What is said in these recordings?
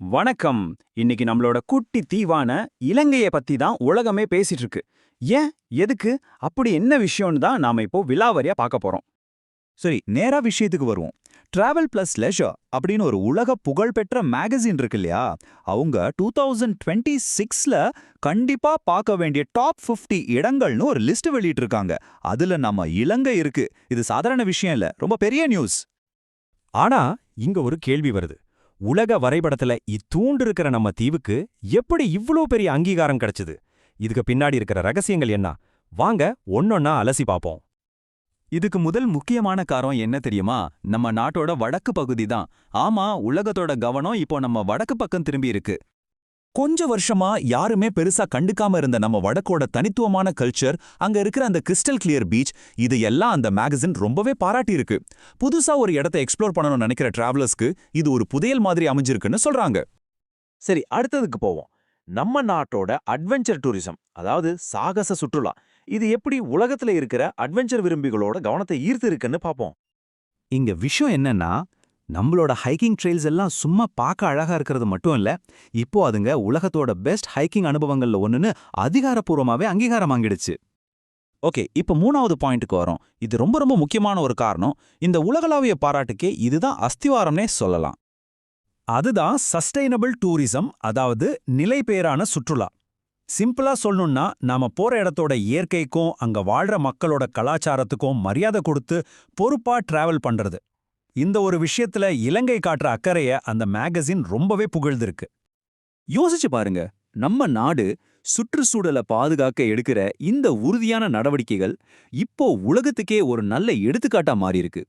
வணக்கம். இன்னைக்கு நம்மளோட குட்டி தீவான இலங்கைய பத்தி தான் உலகமே பேசிட்டு இருக்கு ஏன்? எதுக்கு? அப்படி என்ன விஷயம்னு தான் நாம இப்போ விலாவரியா பார்க்க போறோம். சரி நேரா விஷயத்துக்கு வருவோம். டிராவல் பிளஸ் லெஷர் அப்படின்னு ஒரு உலக புகழ்பெற்ற மேகசின் இருக்கு இல்லையா? அவங்க டூ தௌசண்ட் டுவெண்ட்டி சிக்ஸ்ல கண்டிப்பா பார்க்க வேண்டிய டாப் 50 இடங்கள்னு ஒரு லிஸ்ட் வெளியிட்டிருக்காங்க. அதுல நம்ம இலங்கை இருக்கு. இது சாதாரண விஷயம் இல்ல. ரொம்ப பெரிய நியூஸ் ஆனா இங்க ஒரு கேள்வி வருது. உலக வரைபடத்துல இத்தூண்டு இருக்கிற நம்ம தீவுக்கு எப்படி இவ்ளோ பெரிய அங்கீகாரம் கிடைச்சது? இதுக்கு பின்னாடி இருக்கிற ரகசியங்கள் என்ன? வாங்க ஒன்னொன்னா அலசி பாப்போம். இதுக்கு முதல் முக்கியமான காரம் என்ன தெரியுமா? நம்ம நாட்டோட வடக்கு பகுதி தான். ஆமா உலகத்தோட கவனம் இப்போ நம்ம வடக்கு பக்கம் திரும்பி இருக்கு. கொஞ்ச வருஷமா யாருமே பெருசா கண்டுக்காம இருந்த நம்ம வடக்கோட தனித்துவமான கல்ச்சர் அங்க இருக்கிற அந்த கிறிஸ்டல் கிளியர் பீச் இது எல்லாம் அந்த மேகசின் ரொம்பவே பாராட்டியிருக்கு. புதுசா ஒரு இடத்தை எக்ஸ்ப்ளோர் பண்ணணும்னு நினைக்கிற டிராவலர்ஸ்க்கு இது ஒரு புதையல் மாதிரி அமைஞ்சிருக்குன்னு சொல்றாங்க. சரி அடுத்ததுக்கு போவோம். நம்ம நாட்டோட அட்வென்ச்சர் டூரிசம் அதாவது சாகச சுற்றுலா. இது எப்படி உலகத்துல இருக்கிற அட்வென்ச்சர் விரும்பிகளோட கவனத்தை ஈர்த்து இருக்குன்னு பாப்போம் இங்க விஷயம் என்னன்னா நம்மளோட ஹைக்கிங் ட்ரெயில்ஸ் எல்லாம் சும்மா பார்க்க அழகா இருக்கிறது மட்டும் இல்ல இப்போ அதுங்க உலகத்தோட பெஸ்ட் ஹைக்கிங் அனுபவங்கள்ல ஒன்றுன்னு அதிகாரப்பூர்வமாவே அங்கீகாரம் வாங்கிடுச்சு. ஓகே இப்போ மூணாவது பாயிண்ட்டுக்கு வரோம். இது ரொம்ப ரொம்ப முக்கியமான ஒரு காரணம். இந்த உலகளாவிய பாராட்டுக்கே இதுதான் அஸ்திவாரம்னே சொல்லலாம். அதுதான் சஸ்டைனபிள் டூரிசம் அதாவது நிலைபேறான சுற்றுலா. சிம்பிளா சொல்லணும்னா நாம போற இடத்தோட இயற்கைக்கும் அங்க வாழ்ற மக்களோட கலாச்சாரத்துக்கும் மரியாதை கொடுத்து பொறுப்பா டிராவல் பண்றது. இந்த ஒரு விஷயத்துல இலங்கை காட்டுற அக்கறைய அந்த மேகசின் ரொம்பவே புகழ்ந்திருக்கு. யோசிச்சு பாருங்க நம்ம நாடு சுற்றுச்சூழலை பாதுகாக்க எடுக்கிற இந்த உறுதியான நடவடிக்கைகள் இப்போ உலகத்துக்கே ஒரு நல்ல எடுத்துக்காட்டா மாறியிருக்கு.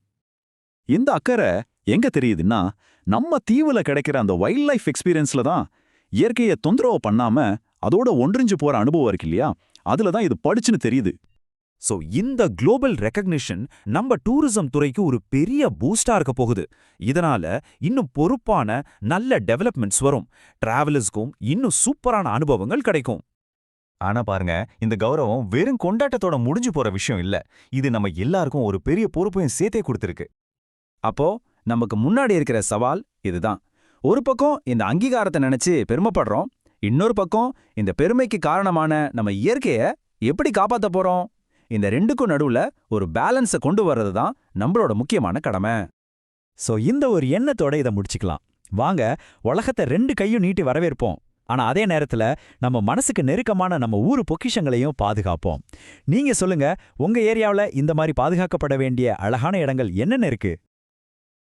இந்த அக்கறை எங்க தெரியுதுன்னா நம்ம தீவுல கிடைக்கிற அந்த வைல்ட் லைஃப் எக்ஸ்பீரியன்ஸ்ல தான் இயற்கையை தொந்தரவு பண்ணாம அதோட ஒன்றிஞ்சு போற அனுபவம் இருக்கு இல்லையா? அதுல தான் இது படிச்சுன்னு தெரியுது. சோ இந்த குளோபல் ரெக்கக்னிஷன் நம்ம டூரிசம் துறைக்கு ஒரு பெரிய பூஸ்டா இருக்க போகுது. இதனால இன்னும் பொறுப்பான நல்ல டெவலப்மெண்ட்ஸ் வரும். டிராவலர்ஸ்க்கும் இன்னும் சூப்பரான அனுபவங்கள் கிடைக்கும். ஆனா பாருங்க இந்த கௌரவம் வெறும் கொண்டாட்டத்தோட முடிஞ்சு போற விஷயம் இல்ல. இது நம்ம எல்லாருக்கும் ஒரு பெரிய பொறுப்பையும் சேர்த்தே கொடுத்திருக்கு. அப்போ நமக்கு முன்னாடி இருக்கிற சவால் இதுதான். ஒரு பக்கம் இந்த அங்கீகாரத்தை நினைச்சு பெருமைப்படுறோம். இன்னொரு பக்கம் இந்த பெருமைக்கு காரணமான நம்ம இயற்கைய எப்படி காப்பாற்ற போறோம்? இந்த ரெண்டுக்கும் நடுவுல ஒரு பேலன்ஸை கொண்டு வர்றது தான் நம்மளோட முக்கியமான கடமை. சோ இந்த ஒரு எண்ணத்தோட இதை முடிச்சுக்கலாம். வாங்க உலகத்தை ரெண்டு கையும் நீட்டி வரவேற்போம். ஆனா அதே நேரத்துல நம்ம மனசுக்கு நெருக்கமான நம்ம ஊரு பொக்கிஷங்களையும் பாதுகாப்போம். நீங்க சொல்லுங்க உங்க ஏரியாவுல இந்த மாதிரி பாதுகாக்கப்பட வேண்டிய அழகான இடங்கள் என்னென்ன இருக்கு?